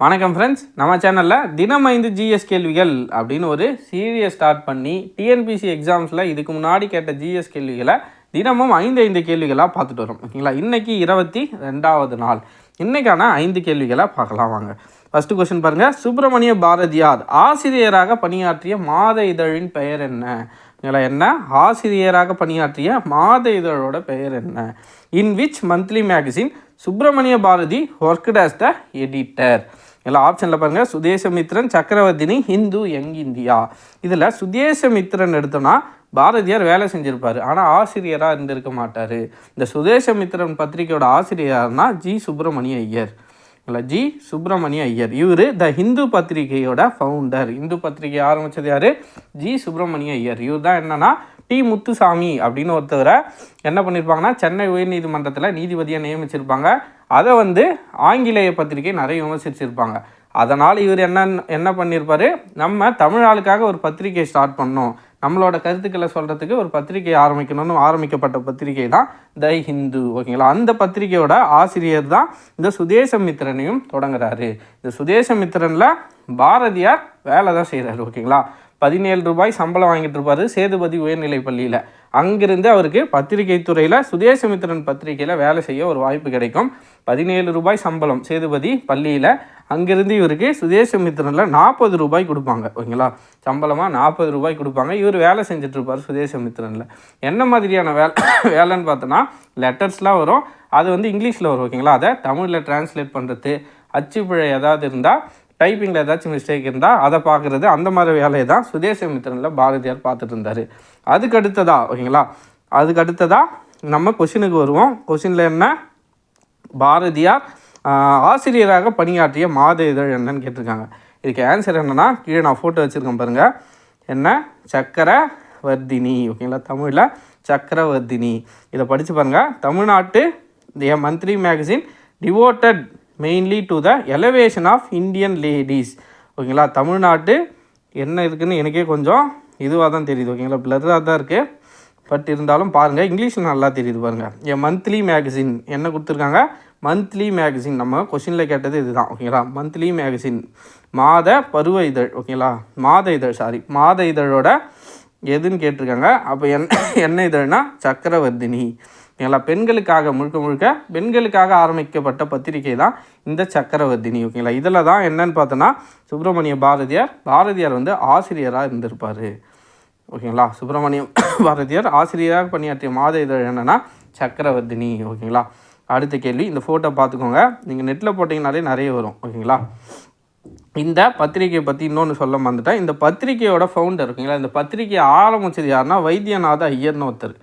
வணக்கம் ஃப்ரெண்ட்ஸ் நம்ம சேனலில் தினம் ஐந்து ஜிஎஸ் கேள்விகள் அப்படின்னு ஒரு சீரியஸ் ஸ்டார்ட் பண்ணி டிஎன்பிசி எக்ஸாம்ஸில் இதுக்கு முன்னாடி கேட்ட ஜிஎஸ் கேள்விகளை தினமும் ஐந்து ஐந்து கேள்விகளாக பார்த்துட்டு வரோம். ஓகேங்களா இன்றைக்கி இருபத்தி ரெண்டாவது நாள். இன்றைக்கான ஐந்து கேள்விகளை பார்க்கலாம் வாங்க. ஃபஸ்ட்டு கொஸ்டின் பாருங்கள் சுப்பிரமணிய பாரதியார் ஆசிரியராக பணியாற்றிய மாத இதழின் பெயர் என்ன? இதில் என்ன? ஆசிரியராக பணியாற்றிய மாத இதழோட பெயர் என்ன? In which monthly magazine Subramania Bharathi worked as the editor. இதில் ஆப்ஷனில் பாருங்கள் சுதேசமித்ரன் சக்கரவர்த்தினி ஹிந்து யங் இந்தியா. இதில் சுதேசமித்ரன் எடுத்தோம்னா பாரதியார் வேலை செஞ்சுருப்பார். ஆனால் ஆசிரியராக இருந்திருக்க மாட்டார். இந்த சுதேசமித்ரன் பத்திரிகையோட ஆசிரியர்னா ஜி சுப்பிரமணிய ஐயர். இல்லை ஜி சுப்பிரமணிய ஐயர். இவர் த ஹிந்து பத்திரிகையோட ஃபவுண்டர் இந்து பத்திரிகை ஆரம்பித்தது யார்? ஜி சுப்பிரமணிய ஐயர். இவர் தான் என்னென்னா டி முத்துசாமி அப்படின்னு ஒருத்தவரை என்ன பண்ணியிருப்பாங்கன்னா சென்னை உயர்நீதிமன்றத்தில் நீதிபதியாக நியமிச்சிருப்பாங்க. அதை வந்து ஆங்கிலேய பத்திரிகை நிறைய விமர்சிச்சிருப்பாங்க. அதனால் இவர் என்ன என்ன பண்ணியிருப்பார் நம்ம தமிழ் ஆளுக்காக ஒரு பத்திரிகை ஸ்டார்ட் பண்ணோம். நம்மளோட கருத்துக்களை சொல்கிறதுக்கு ஒரு பத்திரிகை ஆரம்பிக்கணும்னு ஆரம்பிக்கப்பட்ட பத்திரிகை தான் த ஹிந்து ஓகேங்களா? அந்த பத்திரிகையோட ஆசிரியர் தான் இந்த சுதேசமித்திரனையும் தொடங்குறாரு. இந்த சுதேசமித்திரனில் பாரதியார் வேலை தான் செய்கிறாரு ஓகேங்களா? பதினேழு ரூபாய் சம்பளம் வாங்கிட்டு இருப்பாரு சேதுபதி உயர்நிலை பள்ளியில். அங்கிருந்து அவருக்கு பத்திரிகை துறையில் சுதேசமித்திரன் பத்திரிகையில் வேலை செய்ய ஒரு வாய்ப்பு கிடைக்கும். பதினேழு ரூபாய் சம்பளம் சேதுபதி பள்ளியில் அங்கேருந்து இவருக்கு சுதேசமித்திரனில் நாற்பது ரூபாய் கொடுப்பாங்க ஓகேங்களா? சம்பளமாக நாற்பது ரூபாய் கொடுப்பாங்க. இவர் வேலை செஞ்சிட்ருப்பார் சுதேசமித்திரனில் என்ன மாதிரியான வேலை வேலைன்னு பார்த்தோன்னா லெட்டர்ஸ்லாம் வரும். அது வந்து இங்கிலீஷில் வரும் ஓகேங்களா? அதை தமிழில் டிரான்ஸ்லேட் பண்ணுறது அச்சுப்பிழை ஏதாவது இருந்தால் டைப்பிங்கில் ஏதாச்சும் மிஸ்டேக் இருந்தால் அதை பார்க்குறது அந்த மாதிரி வேலையை தான் சுதேசமித்திரனில் பாரதியார் பார்த்துட்டு இருந்தார் அதுக்கு அடுத்ததா ஓகேங்களா? அதுக்கு அடுத்ததாக நம்ம கொஷினுக்கு வருவோம். கொஷினில் என்ன? பாரதியார் ஆசிரியராக பணியாற்றிய மாத இதழ் என்னன்னு கேட்டிருக்காங்க. இதுக்கு ஆன்சர் என்னன்னா கீழே நான் ஃபோட்டோ வச்சுருக்கேன் பாருங்கள் என்ன? சக்கரவர்த்தினி ஓகேங்களா தமிழில் சக்கரவர்த்தினி. இதை படித்து பாருங்கள் தமிழ்நாட்டு the monthly magazine devoted mainly to the elevation of Indian ladies ஓகேங்களா தமிழ்நாட்டு என்ன இருக்குதுன்னு எனக்கே கொஞ்சம் இதுவாக தான் தெரியுது. ஓகேங்களா பிளராக தான் இருக்குது பட் இருந்தாலும் பாருங்கள் இங்கிலீஷில் நல்லா தெரியுது பாருங்கள் என் மந்த்லி மேகசின் என்ன கொடுத்துருக்காங்க? மந்த்லி மேகசின் நம்ம கொஷினில் கேட்டது இதுதான் ஓகேங்களா மந்த்லி மேகசின் மாத பருவ இதழ் ஓகேங்களா மாத இதழ் சாரி மாத இதழோட எதுன்னு கேட்டிருக்காங்க? அப்போ என் என்ன இதழ்னா? சக்கரவர்த்தினி. ஓகேங்களா பெண்களுக்காக முழுக்க முழுக்க பெண்களுக்காக ஆரம்பிக்கப்பட்ட பத்திரிகை தான் இந்த சக்கரவர்த்தினி ஓகேங்களா இதில் தான் என்னன்னு பார்த்தோன்னா சுப்பிரமணிய பாரதியார் பாரதியார் வந்து ஆசிரியராக இருந்திருப்பார். ஓகேங்களா சுப்பிரமணியம் பாரதியார் ஆசிரியராக பணியாற்றிய மாத இதழ் என்னன்னா சக்கரவர்த்தினி ஓகேங்களா அடுத்த கேள்வி இந்த ஃபோட்டோ பார்த்துக்கோங்க. நீங்கள் நெட்டில் போட்டிங்கனாலே நிறைய வரும் ஓகேங்களா? இந்த பத்திரிகையை பற்றி இன்னொன்று சொல்ல வந்துட்டேன் இந்த பத்திரிகையோட ஃபவுண்டர் ஓகேங்களா இந்த பத்திரிகையை ஆரம்பித்தது யாருன்னா வைத்தியநாத ஐயர்னு ஒருத்தர்.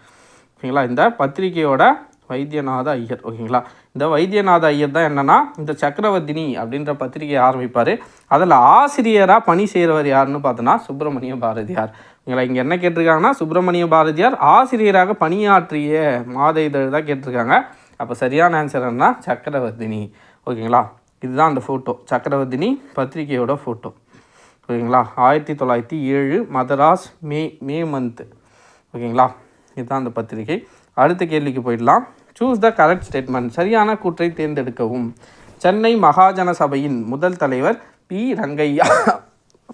ஓகேங்களா? இந்த பத்திரிகையோட வைத்தியநாத ஐயர் ஓகேங்களா? இந்த வைத்தியநாத ஐயர் தான் என்னன்னா இந்த சக்கரவர்த்தினி அப்படின்ற பத்திரிகையை ஆரம்பிப்பார். அதில் ஆசிரியராக பணி செய்கிறவர் யாருன்னு பார்த்தோன்னா சுப்பிரமணிய பாரதியார். ஓகேங்களா? இங்கே என்ன கேட்டிருக்காங்கன்னா சுப்பிரமணிய பாரதியார் ஆசிரியராக பணியாற்றிய மாத இதழ் தான் கேட்டிருக்காங்க. அப்போ சரியான ஆன்சர் என்ன சக்கரவர்த்தினி. ஓகேங்களா? இதுதான் அந்த ஃபோட்டோ சக்கரவர்த்தினி பத்திரிகையோட ஃபோட்டோ ஓகேங்களா? ஆயிரத்தி தொள்ளாயிரத்தி ஏழு மதராஸ் மே மே மந்த்து ஓகேங்களா? இதுதான் அந்த பத்திரிகை. அடுத்த கேள்விக்கு போயிடலாம். சூஸ் த கரெக்ட் ஸ்டேட்மெண்ட் சரியான கூற்றை தேர்ந்தெடுக்கவும். சென்னை மகாஜன சபையின் முதல் தலைவர் பி. ரங்கையா.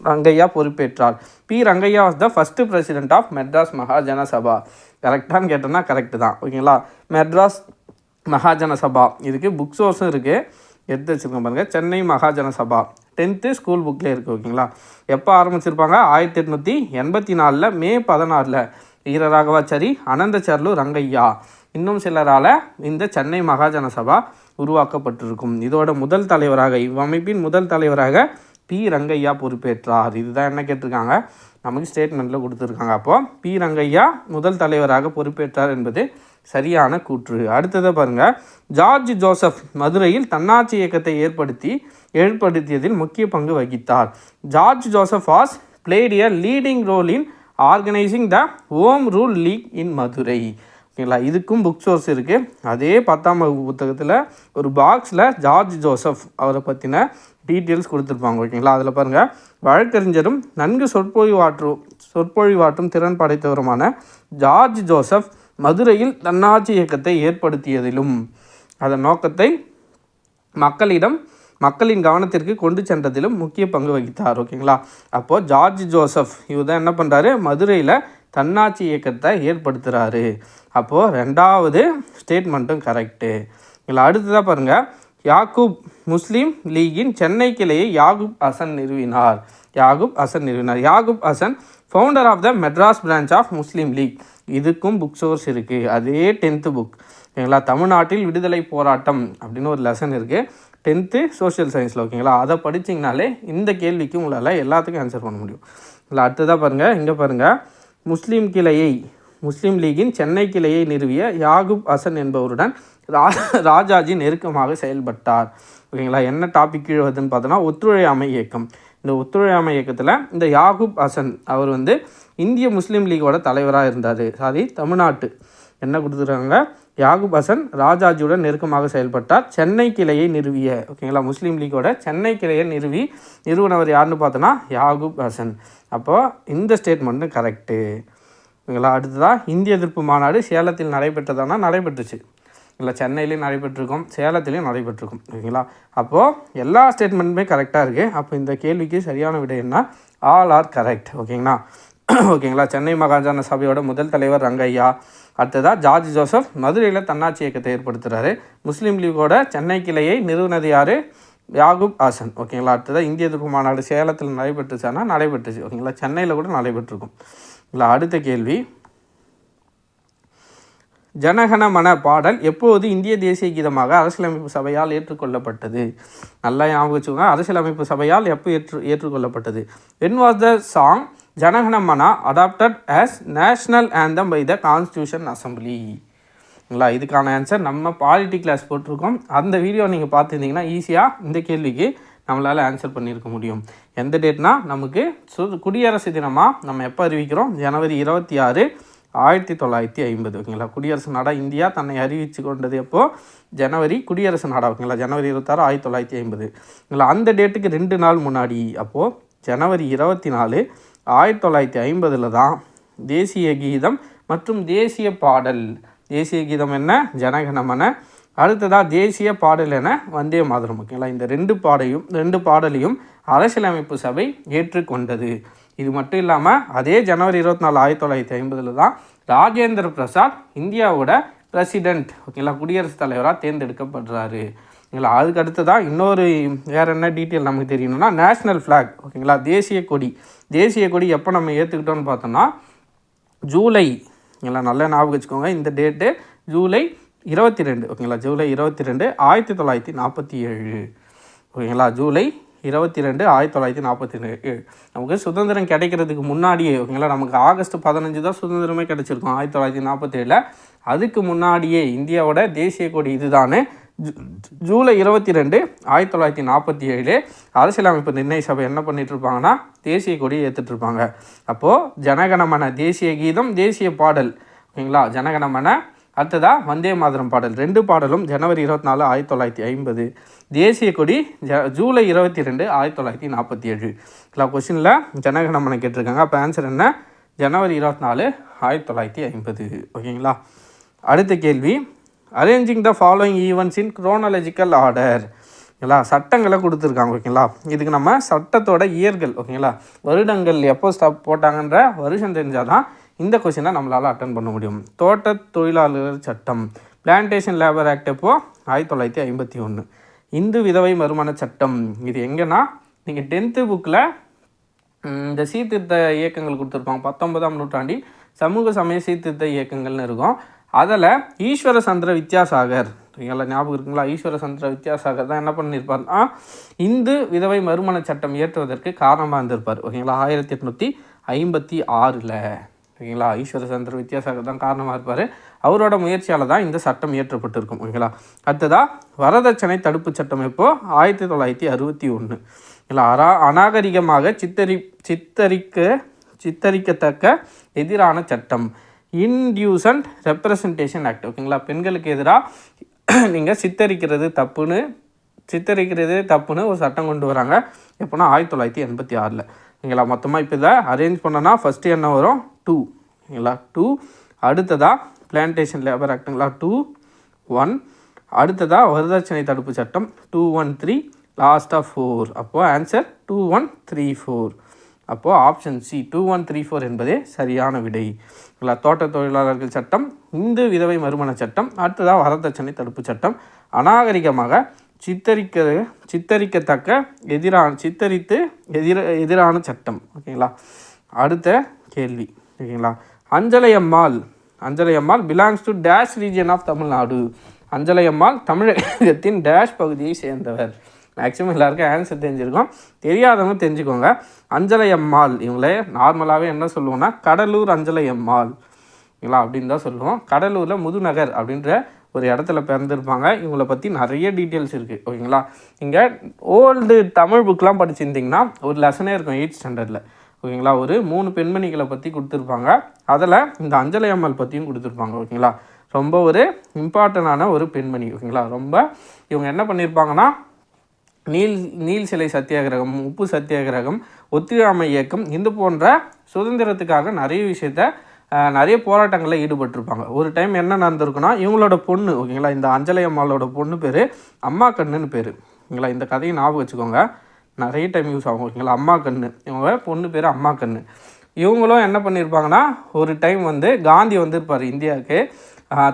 ரங்கையா பொறுப்பேற்றார். P. Rangaiah was the first president of Madras Mahajana Sabha கரெக்டான்னு கேட்டோன்னா கரெக்டு தான். ஓகேங்களா? மெட்ராஸ் மகாஜன சபா இதுக்கு புக் சோர்ஸும் இருக்குது எடுத்து வச்சுருக்கோம் பாருங்கள் சென்னை மகாஜன சபா டென்த்து ஸ்கூல் புக்கில் இருக்குது ஓகேங்களா எப்போ ஆரம்பிச்சிருப்பாங்க? ஆயிரத்தி எட்நூற்றி எண்பத்தி நாலில் மே பதினாறில். வீரராகவாச்சாரி அனந்தச்சர்லு ரங்கையா. இன்னும் சிலரால் இந்த சென்னை மகாஜன சபா உருவாக்கப்பட்டிருக்கும். இதோட முதல் தலைவராக இவ்வமைப்பின் முதல் தலைவராக பி. ரங்கையா பொறுப்பேற்றார். இதுதான் என்ன கேட்டிருக்காங்க? நமக்கு ஸ்டேட்மெண்ட்டில் கொடுத்துருக்காங்க. அப்போது பி. ரங்கையா முதல் தலைவராக பொறுப்பேற்றார் என்பது சரியான கூற்று. அடுத்ததை பாருங்க. ஜார்ஜ் ஜோசப் மதுரையில் தன்னாட்சி இயக்கத்தை ஏற்படுத்தி ஏற்படுத்தியதில் முக்கிய பங்கு வகித்தார். George Joseph was played a leading role in organising the home rule league in Madurai. ஓகேங்களா? இதுக்கும் புக் சோர்ஸ் இருக்குது அதே பத்தாம் வகுப்பு புத்தகத்தில் ஒரு பாக்ஸில் ஜார்ஜ் ஜோசப் அவரை பற்றின டீட்டெயில்ஸ் கொடுத்துருப்பாங்க. ஓகேங்களா? அதில் பாருங்கள் வழக்கறிஞரும் நன்கு சொற்பொழிவாற்றும் சொற்பொழிவாற்றும் திறன் படைத்தவருமான ஜார்ஜ் ஜோசப் மதுரையில் தன்னாட்சி இயக்கத்தை ஏற்படுத்தியதிலும் அதன் நோக்கத்தை மக்களிடம் மக்களின் கவனத்திற்கு கொண்டு சென்றதிலும் முக்கிய பங்கு வகித்தார். ஓகேங்களா? அப்போது ஜார்ஜ் ஜோசப் இவர் தான் என்ன பண்ணுறாரு மதுரையில் தன்னாட்சி இயக்கத்தை ஏற்படுத்துகிறாரு அப்போது ரெண்டாவது ஸ்டேட்மெண்ட்டும் கரெக்டு இல்லை அடுத்ததாக பாருங்கள் யாக்கூப் முஸ்லீம் லீகின் சென்னை கிளையை யாகூப் ஹசன் நிறுவினார். யாகூப் ஹசன் நிறுவினார். Yakub Hasan founder of the Madras branch of Muslim league இதுக்கும் புக் சோர்ஸ் இருக்குது அதே டென்த்து புக் ஓகேங்களா? தமிழ்நாட்டில் விடுதலை போராட்டம் அப்படின்னு ஒரு லெசன் இருக்குது டென்த்து சோஷியல் சயின்ஸில் ஓகேங்களா? அதை படிச்சிங்கனாலே இந்த கேள்விக்கு உங்களால் எல்லாத்துக்கும் ஆன்சர் பண்ண முடியும். இல்லை அடுத்ததாக பாருங்கள் இங்கே பாருங்கள் முஸ்லீம் கிளையை முஸ்லீம் லீகின் சென்னை கிளையை நிறுவிய யாகூப் ஹசன் என்பவருடன் ரா ராஜாஜி நெருக்கமாக செயல்பட்டார். ஓகேங்களா? என்ன டாபிக் கீழே வருதுன்னு பார்த்தோன்னா ஒத்துழையாமை இயக்கம். இந்த ஒத்துழையாமை இயக்கத்தில் இந்த யாகூப் ஹசன் அவர் வந்து இந்திய முஸ்லீம் லீகோட தலைவராக இருந்தார். சாரி தமிழ்நாட்டு. என்ன கொடுத்துருக்காங்க? யாகூப் ஹசன் ராஜாஜியுடன் நெருக்கமாக செயல்பட்டார். சென்னை கிளையை நிறுவிய ஓகேங்களா முஸ்லீம் லீகோட சென்னை கிளையை நிறுவி நிறுவனவர் யாருன்னு பார்த்தோன்னா யாகூப் ஹசன். அப்போது இந்த ஸ்டேட்மெண்ட்டு கரெக்டு ஓகேங்களா அடுத்ததாக இந்திய எதிர்ப்பு மாநாடு சேலத்தில் நடைபெற்றதானா? நடைபெற்றுச்சு. இல்லை சென்னையிலையும் நடைபெற்றிருக்கும் சேலத்துலேயும் நடைபெற்றிருக்கும் ஓகேங்களா? அப்போது எல்லா ஸ்டேட்மெண்ட்டுமே கரெக்டாக இருக்குது அப்போ இந்த கேள்விக்கு சரியான விடை என்ன? ஆல் ஆர் கரெக்ட் ஓகேங்களா? ஓகேங்களா? சென்னை மகாஜன சபையோட முதல் தலைவர் ரங்கையா அடுத்ததாக ஜார்ஜ் ஜோசப் மதுரையில் தன்னாட்சி இயக்கத்தை ஏற்படுத்துகிறாரு முஸ்லீம் லீகோட சென்னை கிளையை நிறுவனது யார்? யாகூப் ஹாசன் ஓகேங்களா? அடுத்ததாக இந்திய எதிர்ப்பு மாநாடு சேலத்தில் நடைபெற்றுச்சானா நடைபெற்றுச்சு ஓகேங்களா? சென்னையில் கூட நடைபெற்றிருக்கும். இல்லை அடுத்த கேள்வி ஜனகணமன பாடல் எப்போது இந்திய தேசிய கீதமாக அரசியலமைப்பு சபையால் ஏற்றுக்கொள்ளப்பட்டது? நல்லா ஞாபகம் வச்சுக்கோங்க. அரசியலமைப்பு சபையால் எப்போ ஏற்று ஏற்றுக்கொள்ளப்பட்டது? When was the song Jana Gana Mana adopted as national anthem by the constitution அசம்பிளிங்களா இதுக்கான ஆன்சர் நம்ம பாலிட்டி கிளாஸ் போட்டிருக்கோம். அந்த வீடியோ நீங்கள் பார்த்துருந்தீங்கன்னா ஈஸியாக இந்த கேள்விக்கு நம்மளால் ஆன்சர் பண்ணியிருக்க முடியும். எந்த டேட்னா நமக்கு சு குடியரசு தினமாக நம்ம எப்போ அறிவிக்கிறோம்? ஜனவரி இருபத்தி ஆறு ஆயிரத்தி தொள்ளாயிரத்தி ஐம்பது ஓகேங்களா? குடியரசு நாடாக இந்தியா தன்னை அறிவித்து கொண்டது எப்போது ஜனவரி குடியரசு நாடா ஓகேங்களா? ஜனவரி இருபத்தாறு ஆயிரத்தி தொள்ளாயிரத்தி ஐம்பது. ஓகேங்களா அந்த டேட்டுக்கு ரெண்டு நாள் முன்னாடி அப்போது ஜனவரி இருபத்தி நாலு ஆயிரத்தி தொள்ளாயிரத்தி ஐம்பதில் தான் தேசிய கீதம் மற்றும் தேசிய பாடல். தேசிய கீதம் என்ன? ஜனகணமன அடுத்ததாக தேசிய பாடல் என வந்தே மாதரம் ஓகேங்களா? இந்த ரெண்டு பாடையும் ரெண்டு பாடலையும் அரசியலமைப்பு சபை ஏற்றுக்கொண்டது. இது மட்டும் இல்லாமல் அதே ஜனவரி இருபத்தி நாலு ஆயிரத்தி தொள்ளாயிரத்தி ஐம்பதில் தான் ராஜேந்திர பிரசாத் இந்தியாவோட பிரசிடெண்ட் ஓகேங்களா குடியரசுத் தலைவராக தேர்ந்தெடுக்கப்படுறாரு. ஓகேங்களா அதுக்கு தான் இன்னொரு வேறு என்ன டீட்டெயில் நமக்கு தெரியணும்னா நேஷ்னல் ஃப்ளாக் ஓகேங்களா தேசிய கொடி. தேசிய கொடி எப்போ நம்ம ஏற்றுக்கிட்டோம்னு பார்த்தோம்னா ஜூலை. ஓகேங்களா நல்லா ஞாபகம் வச்சுக்கோங்க. இந்த டேட்டு ஜூலை இருபத்தி ரெண்டு. ஓகேங்களா ஜூலை இருபத்தி ரெண்டு ஆயிரத்தி தொள்ளாயிரத்தி நாற்பத்தி ஏழு. ஓகேங்களா ஜூலை இருபத்தி ரெண்டு ஆயிரத்தி தொள்ளாயிரத்தி நாற்பத்தி ஏழு நமக்கு சுதந்திரம் கிடைக்கிறதுக்கு முன்னாடியே ஓகேங்களா நமக்கு ஆகஸ்ட் பதினஞ்சு தான் சுதந்திரமே கிடச்சிருக்கும் ஆயிரத்தி தொள்ளாயிரத்தி நாற்பத்தேழில் அதுக்கு முன்னாடியே இந்தியாவோட தேசிய கொடி இதுதானே? ஜூலை இருபத்தி ரெண்டு ஆயிரத்தி தொள்ளாயிரத்தி நாற்பத்தி ஏழு. அரசியலமைப்பு நிர்ணய சபை என்ன பண்ணிட்டு இருப்பாங்கன்னா தேசிய கொடியை ஏற்றுட்டு இருப்பாங்க அப்போது ஜனகணமன தேசிய கீதம் தேசிய பாடல். ஓகேங்களா? ஜனகணமன அடுத்ததா வந்தே மாதரம் பாடல். ரெண்டு பாடலும் ஜனவரி இருபத்தி நாலு ஆயிரத்தி தொள்ளாயிரத்தி ஐம்பது. தேசிய கொடி ஜ ஜூலை இருபத்தி ரெண்டு ஆயிரத்தி தொள்ளாயிரத்தி நாற்பத்தி ஏழு. இல்லை கொஷினில் ஜனகணமனை கேட்டிருக்காங்க. அப்போ ஆன்சர் என்ன? ஜனவரி இருபத்தி நாலு ஆயிரத்தி தொள்ளாயிரத்தி ஐம்பது. ஓகேங்களா? அடுத்த கேள்வி. Arranging the following events in chronological order ஓகேங்களா? சட்டங்களை கொடுத்துருக்காங்க. ஓகேங்களா? இதுக்கு நம்ம சட்டத்தோட இயர்கள். ஓகேங்களா? வருடங்கள் எப்போ ஸ்டாப் போட்டாங்கன்ற வருஷம் தெரிஞ்சால் தான் இந்த கொஷினை நம்மளால் அட்டன் பண்ண முடியும். தோட்ட தொழிலாளர் சட்டம். பிளான்டேஷன் லேபர் ஆக்ட் எப்போ? ஆயிரத்தி தொள்ளாயிரத்தி ஐம்பத்தி ஒன்று இந்து விதவை மறுமண சட்டம். இது எங்கன்னா நீங்கள் டென்த்து புக்கில் இந்த சீர்திருத்த இயக்கங்கள் கொடுத்துருப்பாங்க. பத்தொன்பதாம் நூற்றாண்டி சமூக சமய சீர்திருத்த இயக்கங்கள்னு இருக்கும். அதில் ஈஸ்வர சந்திர வித்யாசாகர். சரிங்களா ஞாபகம் இருக்குங்களா? ஈஸ்வர சந்திர வித்யாசாகர் தான் என்ன பண்ணியிருப்பார்னா இந்து விதவை மறுமண சட்டம் இயற்றுவதற்கு காரணமாக இருந்திருப்பார். ஓகேங்களா? ஆயிரத்தி எட்நூற்றி ஐம்பத்தி ஆறில். ஓகேங்களா? ஈஸ்வர சந்திர வித்யாசாகர் தான் காரணமாக இருப்பார். அவரோட முயற்சியால் தான் இந்த சட்டம் இயற்றப்பட்டிருக்கும் ஓகேங்களா? அடுத்ததாக வரதட்சணை தடுப்பு சட்டம் எப்போது ஆயிரத்தி தொள்ளாயிரத்தி அறுபத்தி ஒன்று இல்லை அரா அநாகரிகமாக சித்தரி சித்தரிக்க சித்தரிக்கத்தக்க எதிரான சட்டம். இன்டியூசன்ட் ரெப்ரசன்டேஷன் ஆக்ட் ஓகேங்களா? பெண்களுக்கு எதிராக நீங்கள் சித்தரிக்கிறது தப்புன்னு சித்தரிக்கிறது தப்புன்னு ஒரு சட்டம் கொண்டு வராங்க. எப்போனா ஆயிரத்தி தொள்ளாயிரத்தி எண்பத்தி ஆறில் ஓகேங்களா? மொத்தமாக இப்போ இதை அரேஞ்ச் பண்ணோன்னா ஃபஸ்ட்டு என்ன வரும்? டூ. ஓகேங்களா டூ. அடுத்ததாக பிளான்டேஷன் லேபர் ஆக்டுங்களா டூ ஒன் அடுத்ததாக வரதட்சணை தடுப்பு சட்டம் டூ ஒன் த்ரீ லாஸ்ட்டாக ஃபோர் அப்போது answer two one three four அப்போது option C two one three four என்பதே சரியான விடை. இல்லை தோட்ட தொழிலாளர்கள் சட்டம் இந்து விதவை மறுமண சட்டம் அடுத்ததாக வரதட்சணை தடுப்பு சட்டம். அநாகரிகமாக சித்தரிக்க சித்தரிக்கத்தக்க எதிரான சித்தரித்து எதிர எதிரான சட்டம். ஓகேங்களா? அடுத்த கேள்வி. ஓகேங்களா Anjalaiammal. Anjalaiammal belongs to dash region of Tamil Nadu. Anjalaiammal தமிழகத்தின் டேஷ் பகுதியை சேர்ந்தவர். மேக்ஸிமம் எல்லாருக்கும் ஆன்சர் தெரிஞ்சிருக்கோம். தெரியாதவங்க தெரிஞ்சுக்கோங்க. அஞ்சலையம்மாள். இவங்களே நார்மலாகவே என்ன சொல்லுவோம்னா கடலூர் அஞ்சலையம்மாள். ஓகேங்களா அப்படின்னு தான் சொல்லுவோம். கடலூரில் முதுநகர் அப்படின்ற ஒரு இடத்துல பிறந்திருப்பாங்க. இவங்கள பற்றி நிறைய டீட்டெயில்ஸ் இருக்குது ஓகேங்களா? இங்கே ஓல்டு தமிழ் புக்கெலாம் படிச்சிருந்தீங்கன்னா ஒரு லெசனே இருக்கும் எயிட் ஸ்டாண்டர்டில் ஓகேங்களா? ஒரு மூணு பெண்மணிகளை பற்றி கொடுத்துருப்பாங்க. அதில் இந்த அஞ்சலை அம்மாள் பற்றியும் கொடுத்துருப்பாங்க ஓகேங்களா? ரொம்ப ஒரு இம்பார்ட்டண்டான ஒரு பெண்மணி ஓகேங்களா? ரொம்ப இவங்க என்ன பண்ணியிருப்பாங்கன்னா நீல் நீல் சிலை சத்தியாகிரகம் உப்பு சத்தியாகிரகம் ஒத்துழையாமை இயக்கம் இது போன்ற சுதந்திரத்துக்காக நிறைய விஷயத்த நிறைய போராட்டங்களில் ஈடுபட்டிருப்பாங்க. ஒரு டைம் என்ன நடந்திருக்குன்னா இவங்களோட பொண்ணு ஓகேங்களா? இந்த அஞ்சலை அம்மாளோட பொண்ணு பேர் அம்மா கண்ணுன்னு பேர். ஓகேங்களா? இந்த கதையை ஞாபகம் வச்சுக்கோங்க. நிறைய டைம் யூஸ் ஆகும் ஓகேங்களா? அம்மா கண்ணு. இவங்க பொண்ணு பேர் அம்மா கண்ணு. இவங்களும் என்ன பண்ணியிருப்பாங்கன்னா ஒரு டைம் வந்து காந்தி வந்திருப்பார் இந்தியாவுக்கு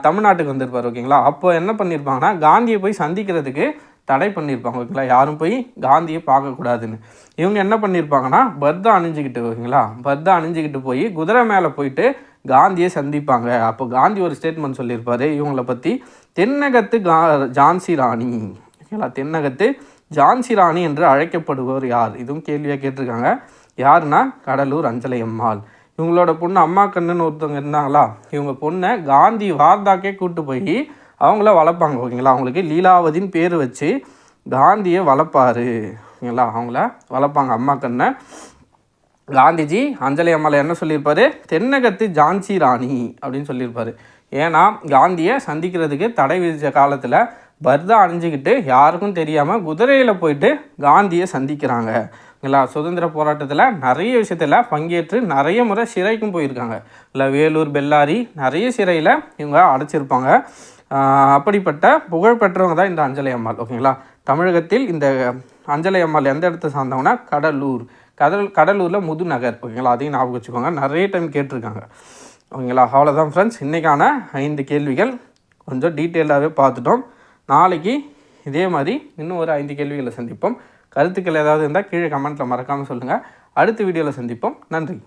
தமிழ்நாட்டுக்கு வந்திருப்பார் ஓகேங்களா? அப்போ என்ன பண்ணியிருப்பாங்கன்னா காந்தியை போய் சந்திக்கிறதுக்கு தடை பண்ணியிருப்பாங்க ஓகேங்களா? யாரும் போய் காந்தியை பார்க்கக்கூடாதுன்னு இவங்க என்ன பண்ணியிருப்பாங்கன்னா பர்தா அணிஞ்சிக்கிட்டு ஓகேங்களா? பர்தா அணிஞ்சிக்கிட்டு போய் குதிரை மேலே போயிட்டு காந்தியை சந்திப்பாங்க. அப்போ காந்தி ஒரு ஸ்டேட்மெண்ட் சொல்லியிருப்பாரு இவங்கள பற்றி தென்னகத்து கா ஜான்சி ராணி. ஓகேங்களா? தென்னகத்து ஜான்சி ராணி என்று அழைக்கப்படுபவர் யார்? இதுவும் கேள்வியாக கேட்டிருக்காங்க. யாருன்னா? கடலூர் அஞ்சலை அம்மாள் இவங்களோட பொண்ணு அம்மா கண்ணுன்னு ஒருத்தவங்க இருந்தாங்களா? இவங்க பொண்ணை காந்தி வார்தாக்கே கூட்டு போய் அவங்கள வளர்ப்பாங்க ஓகேங்களா? அவங்களுக்கு லீலாவதின்னு பேர் வச்சு காந்தியை வளர்ப்பாரு ஓகேங்களா? அவங்கள வளர்ப்பாங்க அம்மா கண்ணை. காந்திஜி அஞ்சலி அம்மாவில் என்ன சொல்லியிருப்பார்? தென்னகத்து ஜான்சி ராணி அப்படின்னு சொல்லியிருப்பார். ஏன்னா காந்தியை சந்திக்கிறதுக்கு தடை விதித்த காலத்தில் பர்தா அணிஞ்சிக்கிட்டு யாருக்கும் தெரியாமல் குதிரையில் போயிட்டு காந்தியை சந்திக்கிறாங்க. இல்லை சுதந்திர போராட்டத்தில் நிறைய விஷயத்தில் பங்கேற்று நிறைய முறை சிறைக்கும் போயிருக்காங்க. இல்லை வேலூர் பெல்லாரி நிறைய சிறையில் இவங்க அடைச்சிருப்பாங்க. அப்படிப்பட்ட புகழ்பெற்றவங்க தான் இந்த அஞ்சலை அம்மாள் ஓகேங்களா? தமிழகத்தில் இந்த அஞ்சலை அம்மாள் எந்த இடத்த சார்ந்தவங்கன்னா கடலூர். கடல் கடலூரில் முதுநகர் ஓகேங்களா? அதையும் ஞாபகம் வச்சுக்கோங்க. நிறைய டைம் கேட்டிருக்காங்க. ஓகேங்களா? அவ்வளோதான் ஃப்ரெண்ட்ஸ் இன்றைக்கான ஐந்து கேள்விகள் கொஞ்சம் டீட்டெயிலாகவே பார்த்துட்டோம். நாளைக்கு இதே மாதிரி இன்னும் ஒரு ஐந்து கேள்விகளை சந்திப்போம். கருத்துக்கள் ஏதாவது இருந்தால் கீழே கமெண்ட்டில் மறக்காமல் சொல்லுங்கள் அடுத்த வீடியோவில் சந்திப்போம். நன்றி.